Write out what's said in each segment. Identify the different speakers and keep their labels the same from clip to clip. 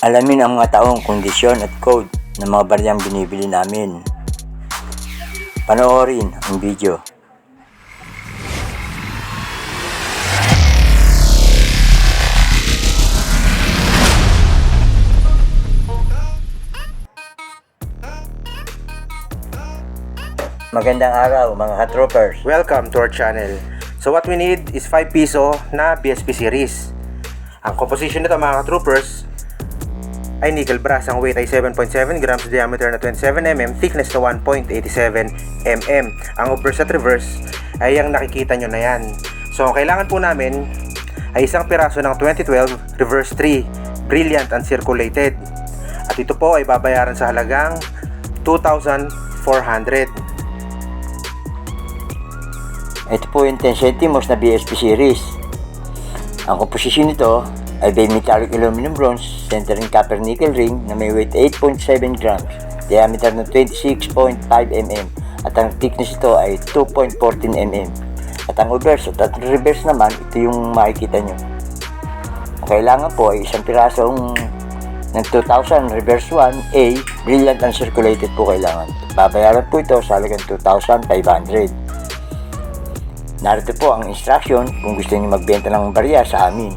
Speaker 1: Alamin ang mga taong kondisyon at code ng mga baryang binibili namin. Panoorin ang video. Magandang araw mga ka-troopers.
Speaker 2: Welcome to our channel. So what we need is 5 piso na BSP series. Ang composition nito mga troopers ay nickel brass. Ang weight ay 7.7 grams, diameter na 27 mm, thickness na 1.87 mm. Ang obverse at reverse ay ang nakikita nyo na yan. So ang kailangan po namin ay isang piraso ng 2012 reverse 3, brilliant and circulated. At ito po ay babayaran sa halagang 2,400.
Speaker 1: Ito po yung 10 centimos na BSP series. Ang komposisyon nito ay bimetallic aluminum bronze, centering copper nickel ring na may weight 8.7 grams, diameter ng 26.5 mm, at ang thickness ito ay 2.14 mm. At ang reverse at ang reverse naman, ito yung makikita nyo. Ang kailangan po ay isang pirasong ng 2000 reverse 1A, brilliant and circulated po kailangan. Babayaran po ito sa halagang 2,500. Narito po ang instruction kung gusto niyo magbenta ng barya sa amin.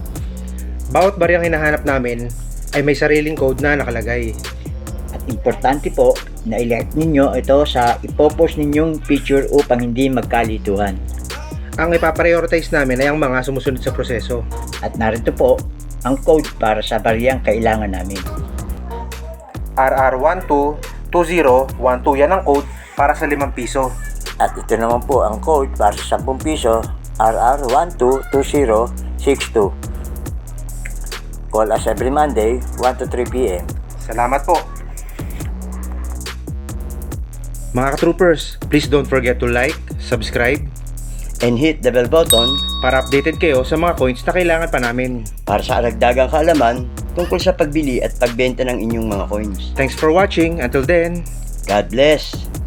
Speaker 2: Bawat baryang hinahanap namin ay may sariling code na nakalagay.
Speaker 1: At importante po na ilike ninyo ito sa ipopost ninyong picture upang hindi magkalituhan.
Speaker 2: Ang ipaprioritize namin ay ang mga sumusunod sa proseso.
Speaker 1: At narito po ang code para sa bariyang kailangan namin.
Speaker 2: RR122012 yan ang code para sa 5 piso.
Speaker 1: At ito naman po ang code para sa 10 piso RR122062. Call us every Monday 1 to 3 p.m.
Speaker 2: Salamat po. Mga troopers, please don't forget to like, subscribe
Speaker 1: And hit the bell button
Speaker 2: para updated kayo sa mga coins na kailangan pa namin.
Speaker 1: para sa aragdagang kaalaman tungkol sa pagbili at pagbenta ng inyong mga coins.
Speaker 2: Thanks for watching. Until then,
Speaker 1: God bless!